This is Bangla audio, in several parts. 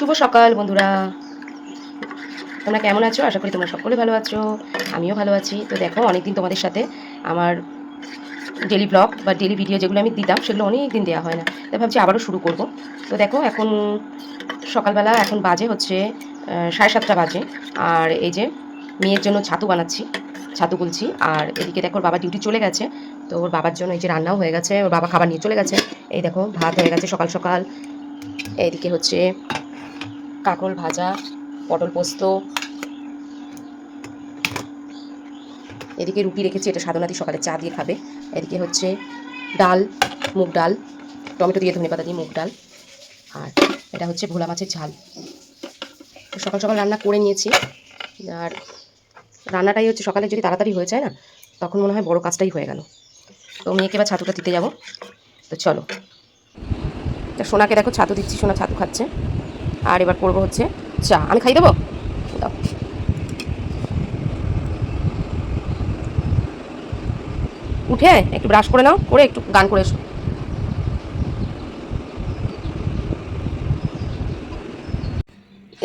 শুভ সকাল, বন্ধুরা। তোমরা কেমন আছো? আশা করি তোমরা সকলে ভালো আছো। আমিও ভালো আছি। তো দেখো, অনেকদিন তোমাদের সাথে আমার ডেলি ব্লগ বা ডেলি ভিডিও যেগুলো আমি দিতাম, সেগুলো অনেক দিন দেওয়া হয় না। তাই ভাবছি আবারও শুরু করব। তো দেখো, এখন সকালবেলা এখন বাজে হচ্ছে সাড়ে সাতটা বাজে। আর এই যে মেয়ের জন্য ছাতু বানাচ্ছি, ছাতু গুলছি। আর এদিকে দেখো বাবা ডিউটি চলে গেছে। তো ওর বাবার জন্য এই যে রান্নাও হয়ে গেছে। ওর বাবা খাবার নিয়ে চলে গেছে। এই দেখো, ভাত হয়ে গেছে সকাল সকাল। এইদিকে হচ্ছে কাঁকরোল ভাজা, পটল পোস্ত। এদিকে রুটি রেখেছি, এটা সাধনাদি সকালে চা দিয়ে খাবে। এদিকে হচ্ছে ডাল, মুগ ডাল, টমেটো দিয়ে ধনে পাতা দিয়ে মুগ ডাল। আর এটা হচ্ছে ভোলা মাছের ঝাল। সকাল সকাল রান্না করে নিয়েছি। আর রান্নাটাই হচ্ছে সকালে যদি তাড়াতাড়ি হয়ে যায় না, তখন মনে হয় বড় কাজটাই হয়ে গেল। তো মেয়েকে এবার ছাতুটা দিতে যাব। তো চলো। তা সোনাকে দেখো, ছাতু দিচ্ছি, সোনা ছাতু খাচ্ছে। আর এবার করব হচ্ছে চা। আমি খাই দেবো? উঠে একটু ব্রাশ করে নাও, করে একটু গান করে এসো।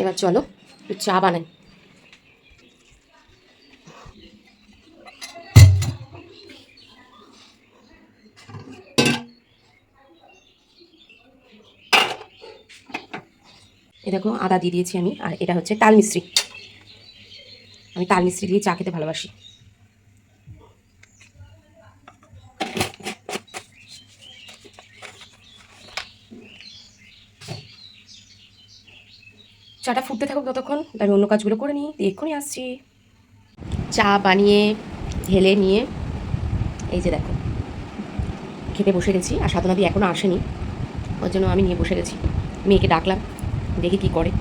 এবার চলো চা বানাই। এ দেখো, আদা দিয়ে দিয়েছি আমি, আর এটা হচ্ছে তাল মিস্ত্রি আমি তাল মিস্ত্রি দিয়ে চা খেতে ভালোবাসি। চাটা ফুটতে থাকুক ততক্ষণ আমি অন্য কাজগুলো করে নিই, দিয়ে এক্ষুনি আসছি। চা বানিয়ে, ঢেলে নিয়ে, এই যে দেখো, খেতে বসে গেছি, আর সাধনাদি এখনও আসেনি, ওর জন্য আমি নিয়ে বসে গেছি। মেয়েকে ডাকলাম। দেখি কি করে।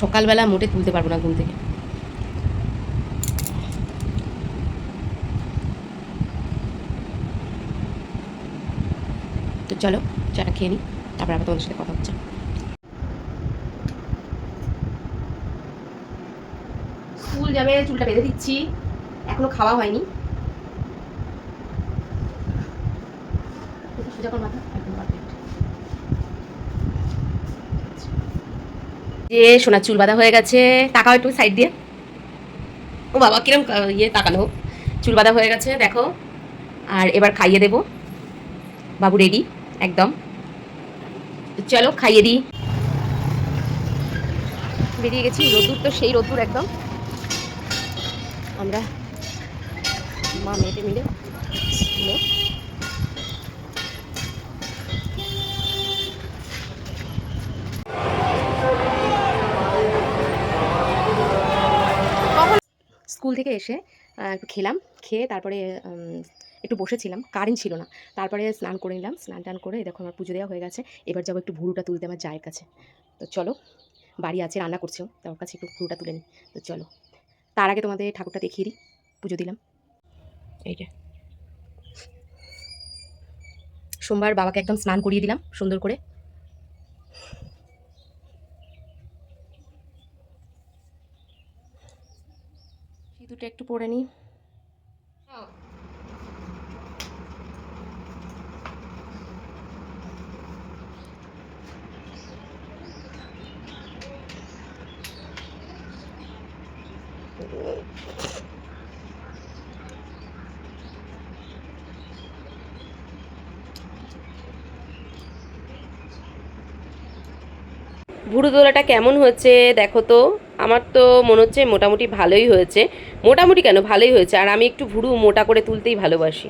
সকালবেলা মোটে তুলতে পারব না ঘুম থেকে। তো চলো চাটা খেয়ে নিই তারপর আবার তোমাদের সাথে কথা হচ্ছে। স্কুল যাবে, চুলটা বেঁধে দিচ্ছি। এখনও খাওয়া হয়নি। সোজা মাথা একদম perfect। যে সোনার চুল বাঁধা হয়ে গেছে। তাকাও একটু সাইড দিয়ে। ও বাবা, কিরম ইয়ে তাকানো চুল বাঁধা হয়ে গেছে, দেখো। আর এবার খাইয়ে দেব। বাবু রেডি একদম। চলো, খাইয়ে দিই। বেরিয়ে গেছি, রোদ্দুর তো সেই রোদ্দুর একদম। আমরা মা মেয়েটে মিলে স্কুলে থেকে এসে একটু খেলাম, খেয়ে তারপরে একটু বসেছিলাম, কারেন্ট ছিল না। তারপরে স্নান করে নিলাম, স্নান টান করে দেখো আমার পুজো দেওয়া হয়ে গেছে, এবার যাব একটু ভুরুটা তুলতে আমার জায়ের কাছে। তো চলো, বাড়ি আছে, রান্না করছ, তার কাছে একটু ভুরুটা তুলে নিই। তো চলো, তার আগে তোমাদের ঠাকুরটা দেখিয়ে দিই, পুজো দিলাম। এই যে। সোমবার বাবাকে একদম স্নান করিয়ে দিলাম, সুন্দর করে। সিঁদুরটা একটু পরে নিই। ভুরু দোলাটা কেমন হচ্ছে দেখো তো? আমার তো মনে হচ্ছে মোটামুটি ভালোই হয়েছে। মোটামুটি কেন? ভালোই হয়েছে। আর আমি একটু ভুরু মোটা করে তুলতেই ভালোবাসি।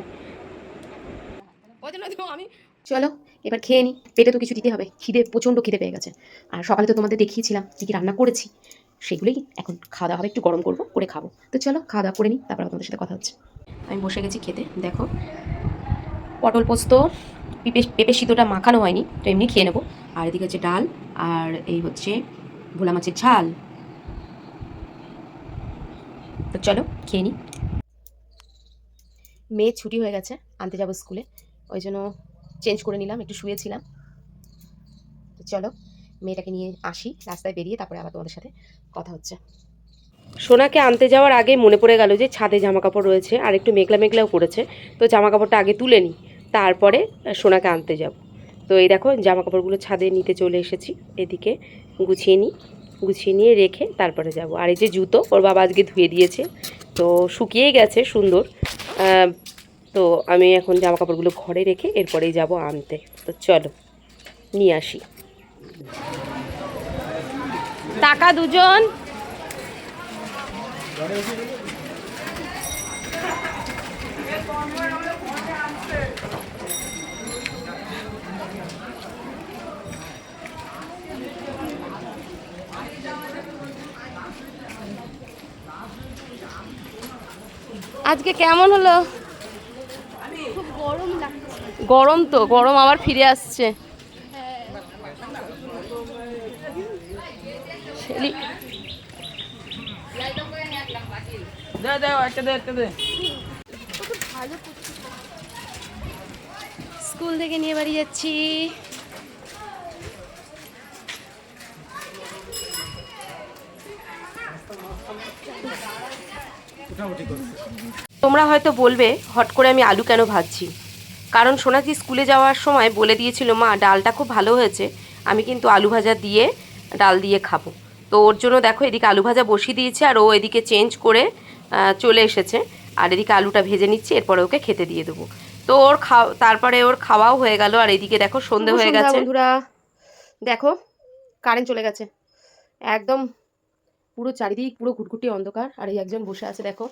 চলো, এবার খেয়ে নিই পেটে তো কিছু দিতে হবে। খিদে, প্রচণ্ড খিদে পেয়ে গেছে। আর সকালে তো তোমাদের দেখিয়েছিলাম কী কী রান্না করেছি। সেগুলোই এখন খাওয়া দাওয়া একটু গরম করব, করে খাব। তো চলো, খাওয়া দাওয়া করে নিই তারপর তোমাদের সাথে কথা হচ্ছে। আমি বসে গেছি খেতে, দেখো। পটল পোস্ত, পেঁপে পেঁপে সিদ্ধটা মাখানো হয়নি, তো এমনি খেয়ে নেব। আর এদিকে হচ্ছে ডাল, আর এই হচ্ছে ভোলা মাছের ঝাল। তো চলো খেয়ে নিই মেয়ে ছুটি হয়ে গেছে আনতে যাব স্কুলে। ওই জন্য চেঞ্জ করে নিলাম একটু শুয়েছিলাম। তো চলো মেয়েটাকে নিয়ে আসি রাস্তায় বেরিয়ে তারপরে আবার তোমাদের সাথে কথা হচ্ছে। সোনাকে আনতে যাওয়ার আগে মনে পড়ে গেল যে ছাদে জামা কাপড় রয়েছে আর একটু মেঘলা মেঘলাও করেছে। তো জামা কাপড়টা আগে তুলে নিই তারপরে সোনাকে আনতে যাব। তো এই দেখো জামা কাপড়গুলো ছাদে নিতে চলে এসেছি এদিকে গুছিয়ে নিই গুছিয়ে নিয়ে রেখে তারপরে যাব। আর এই যে জুতো, ওর বাবা আজকে ধুয়ে দিয়েছে। তো শুকিয়েই গেছে, সুন্দর। তো আমি এখন জামা কাপড়গুলো ঘরে রেখে এরপরেই যাব আনতে। তো চলো, নিয়ে আসি। টাকা দুজন। আজকে কেমন হলো? গরম গরম তো গরম আবার ফিরে আসছে। শেলি স্কুল থেকে নিয়ে বাড়ি যাচ্ছি। তোমরা হয়তো বলবে হট করে আমি আলু কেন ভাজছি? কারণ সোনাজি স্কুলে যাওয়ার সময় বলে দিয়েছিল মা ডালটা খুব ভালো হয়েছে আমি কিন্তু আলু ভাজা দিয়ে ডাল দিয়ে খাব। তো ওর জন্য দেখো এদিকে আলু ভাজা বসিয়ে দিয়েছে আর ও এদিকে চেঞ্জ করে আহ, চলে এসেছে। আর এদিকে আলুটা ভেজে নিচ্ছে এরপরে ওকে খেতে দিয়ে দেবো। তো ওর খাওয়া তারপরে ওর খাওয়াও হয়ে গেল আর এদিকে দেখো সন্ধে হয়ে গেছে। বন্ধুরা। দেখো কারেন্ট চলে গেছে। একদম পুরো চারিদিক পুরো ঘুটঘুটি অন্ধকার, আর এই একজন বসে আছে, দেখো।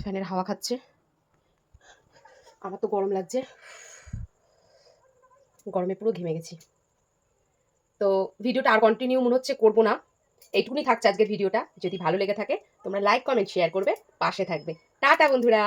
ফ্যানের হাওয়া খাচ্ছে। আমার তো গরম লাগছে। গরমে পুরো ঘেমে গেছি। তো ভিডিওটা আর কন্টিনিউ মনে হচ্ছে করব না। এইটুকুনি থাকছে আজকের ভিডিওটা। যদি ভালো লেগে থাকে, তোমরা লাইক কমেন্ট শেয়ার করবে, পাশে থাকবে। টাটা, বন্ধুরা!